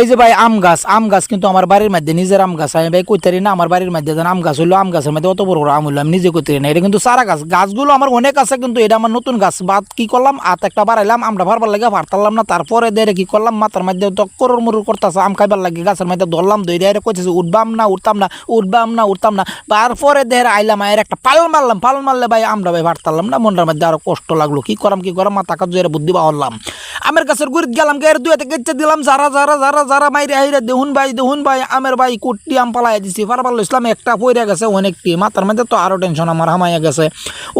এই যে ভাই আম গাছ আম গাছ কিন্তু আমার বাড়ির মধ্যে, নিজের আম গাছ। আমি ভাই কইতারি না, আমার বাড়ির মধ্যে আম গাছ হইল, আম গাছের মধ্যে অত বড় বড় আম হইল, আমি নিজে কইতারি না। এটা কিন্তু সারা গাছ। গাছগুলো আমার অনেক আছে, কিন্তু এটা আমার নতুন গাছ। বাদ কি করলাম? আত একটা বাড়াইলাম আমরা ভারবার লাগে ভারতালাম না। তারপরে দেরে কি করলাম? মাথার মধ্যে তো করুর মরুর করতেছে, আম খাইবার লাগে গাছের মধ্যে ধরলাম দইরে আরে কইতেছে, উঠবাম না, উঠতাম না, উঠবাম না, উঠতাম না। তারপরে দেহের আইলাম, আয়ের একটা পাল মারলাম, পাল মারলে ভাই আমরা ভাই ভারতালাম না, মনটার মধ্যে আরও কষ্ট লাগল। কি করাম কি করাম? মাথা কাজ বুদ্ধি বাহলাম আমের গাছের গুড়িত গেলাম গের দুয়াতে গেচ্ছে দিলাম, যারা যারা যারা যারা মাইরে হাইরে দেহুন ভাই দেহুন ভাই, আমের ভাই কুটি আম পালাই দিছি। পারবার ইসলাম একটা পইরা গেছে অনেকটি মাথার মধ্যে তো আরও টেনশন আমার হামাইয়া গেছে।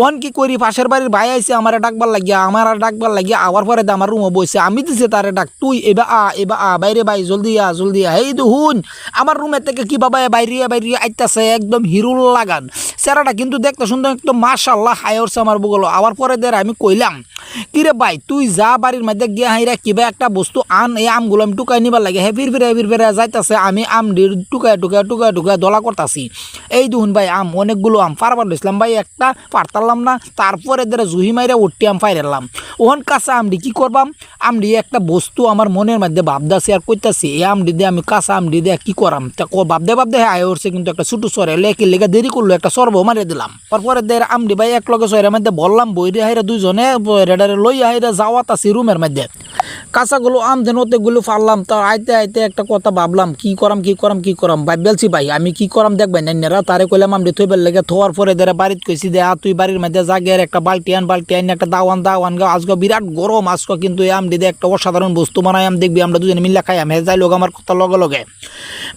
ওন কি করি, পাশের বাড়ির ভাই আইছে, আমার ডাকবার লাগিয়া, আমার আর ডাকবার লাগিয়া আবার পরে আমার রুমে বসে আমি দিছি তারে ডাক, তুই এবা আ এবা আ, বাইরে ভাই, জলদি আ জলদি আ। এই দুহুন, আমার রুমে থেকে কি বাবা বাইরে বাইরে আইতাছে, একদম হিরুল লাগান। সেরাটা কিন্তু দেখতে সুন্দর, একদম মাশাল্লাহ হায়রছে আমার বুগলো। আবার পরে দের আমি কইলাম, কিরে ভাই, তুই যা বাড়ির মধ্যে গিয়ে হাইরা কিবা একটা বস্তু আন, এই আমগুলো আমি টুকাই নিবার লাগে। হ্যাঁ ফির ফিরে ফির ফিরে যাইতাছে, আমি আম টুকায় টুকায় টুকায় টুকায় দলা করতাছি এই দুহুন ভাই, আম, অনেকগুলো আম পারবার ইসলাম ভাই, একটা পারতারলাম না, তারপরে ধরে জুহি মাইরা উঠতে আম ফাইরালাম ওহন কাঁচা আমডি কি করবাম আমডি একটা বস্তু আমার মনের মধ্যে ভাবদাছি আর কইতাছি, এই আমডি দিয়ে আমি কাঁচা আমডি দিয়ে কি করাম? তা ভাবদে ভাবদে হ্যাঁ আয় উঠছে, কিন্তু একটা ছোটো সরে লেখি লেগে দেরি করল, একটা সর্ব মারিয়ে দিলাম। তারপরে দের আমডি ভাই এক লগে সরের মধ্যে বললাম, বইরে হাইরা দুইজনে রেডারে লই হাইরা আছি রুমের মধ্যে। it. কাঁচাগুলো আম যেন ওতেগুলো ফারলাম তা আইতে আইতে একটা কথা ভাবলাম, কি করাম কি করাম কি করাম? ভাই ভাববেলছি ভাই, আমি কি করাম দেখবেন? নাইনারা তারে কইলাম আমি থইবার লেগে থোয়ার পরে দেরা বাড়িত কইছি, দে, আ, তুই বাড়ির মধ্যে জাগের একটা বালতি আন বালতি আন একটা দাওয়ান দাওয়ান গা আজকে বিরাট গরম আজকে কিন্তু আম দিদে একটা অসাধারণ বস্তু বানাই আম, দেখবি আমরা দুজনে মিল্লা খাই আম যাই লোক, আমার কথা লগে লগে।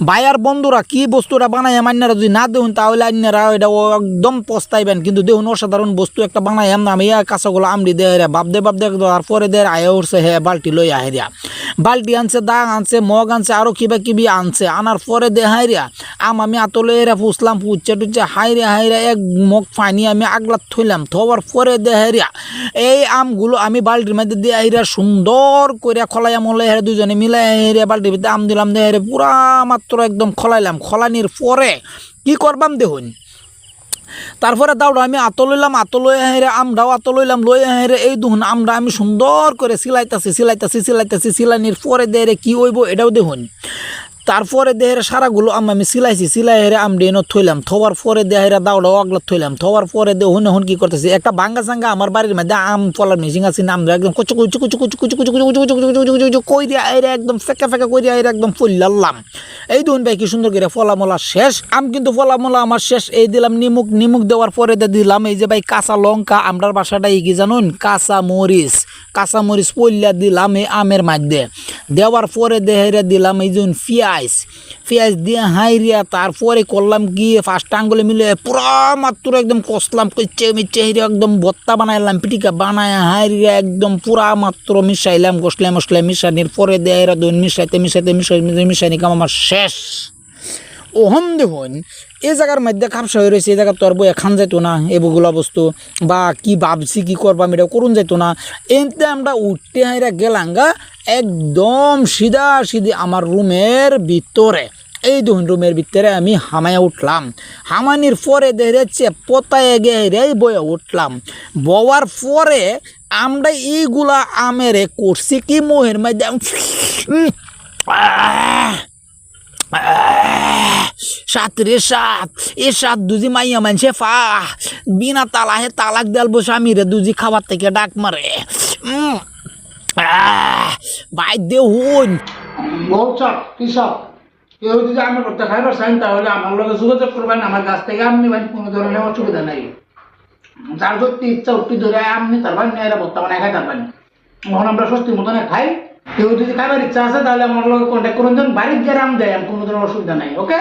ভাই, আর বন্ধুরা, কি বস্তুটা বানাই আন্যারা যদি না দেখুন তাহলে আন্যারা এটা একদম পস্তাইবেন, কিন্তু দেখুন অসাধারণ বস্তু একটা বানাই আম, আমি কাঁচাগুলো বাপ দে বাপ দে তারপরে দে, আয়া উঠছে, হে, বালতি লই আহেরিয়া বালতি আনছে দাগ আনছে, মগ আনছে, আরও কিবা কিবি আনছে। আনার পরে দে হাইরিয়া আম আমি আতলে এরা ফুসলাম ফুচছে টুচছে হাইরে হাইরে এক মগ ফানি আমি আগলা থইলাম থবার পরে দে হাইরিয়া এই আমগুলো আমি বালতির মধ্যে দিয়ে হাইরা সুন্দর করে খলাইয়া মলাই হেরে দুজনে মিলাই হেরে বালতির ভিতরে আম দিলাম দে হেরে পুরা মাত্র একদম খলাইলাম। খলানির পরে কি করবাম দেখুন? তারপরে দাউড়া আমি আত লইলাম আত লই হেরে আমরাও আত লইলাম লই হেরে এই দুহুন আমরা আমি সুন্দর করে সিলাইতাছি সিলাইতাছি সিলাইতাছি, সিলাইনির পরে দেহে কি হইব এটাও দেখুন। তারপরে দেহের সারাগুলো আম আমি সিলাইছি সিলাই হেরে আম ডেনো থইলাম থবার পরে দেহের দাউড়াও আগলা থইলাম থবার পরে দে হুন হুন কি করতেছি একটা ভাঙ্গা সাঙ্গা আমার বাড়ির মধ্যে আম ফলার মেশিন আছে নাম একদম কুচু কুচু কুচু কুচু কুচু কুচু কুচু কুচু কুচু কুচু কুচু কই দিয়া এরে একদম ফেঁকা ফেকা কই দিয়া এরে একদম ফুল্লাল্লাম এই দুন ভাই কি সুন্দর করে ফলা মলা শেষ আম কিন্তু ফলা মলা আমার শেষ এই দিলাম নিমুক নিমুক দেওয়ার পরে দে দিলাম এই যে ভাই কাঁচা লঙ্কা আমরার বাসাটা কি জানুন কাঁচা মরিচ কাঁচা মরিচ পইলা দিলাম এই আমের মধ্যে দেওয়ার পরে দেহাইরা দিলাম, এই যে পেঁয়াজ পেঁয়াজ দিয়ে হাইরিয়া তারপরে করলাম গিয়ে ফার্স্ট আঙ্গুলে মিলে পুরা মাত্র একদম কষলাম কইচে মিচ্ছে হাইরিয়া একদম ভত্তা বানাইলাম, পিটিকা বানায় হাইরিয়া একদম পুরা মাত্র মিশাইলাম কষলে মশলে মিশানির পরে দেহাইরা দুন মিশাইতে মিশাইতে মিশাই মিশাইনি কাম আমার শেষ। ওহন দেখুন, এই জায়গার মধ্যে খাপসা হয়ে রয়েছে, এই জায়গা তো আর বই খান যাইতো না এগুলা বস্তু বা কি ভাবছি, কি করবাম এটা করুন যাইতো না। এনতে আমরা উঠতে হাইরা গেলাঙ্গা একদম সিধা সিধি আমার রুমের ভিতরে। এই দেখুন, রুমের ভিতরে আমি হামায়া উঠলাম। হামানির পরে দেখছে পোতায় গেরে বয়ে উঠলাম। বওয়ার পরে আমরা এইগুলা আমেরে করছি কি মোহের মধ্যে সাত রে সাত, এ সাত দুজি মাইয়া মানছে ফা। বিনা তালা হে তালাক দেল বসে আমি রে দুজি খাবার থেকে ডাক মারে। ভাই মৌচাক কৃষক কেউ যদি আমি করতে খাইবার চান তাহলে আমার লগে যোগাযোগ করবেন, আমার কাছ থেকে আপনি ভাই কোনো ধরনের অসুবিধা নাই। যার সত্যি ইচ্ছা উঠি ধরে আপনি তার ভাই নিয়ে বর্তমানে খাই তার এখন আমরা স্বস্তি মতনে খাই। কেউ যদি খাইবার ইচ্ছা আছে, তাহলে আমার লগে কন্ট্যাক্ট করুন বাড়ির গেরাম দেয় কোনো ধরনের অসুবিধা নাই ওকে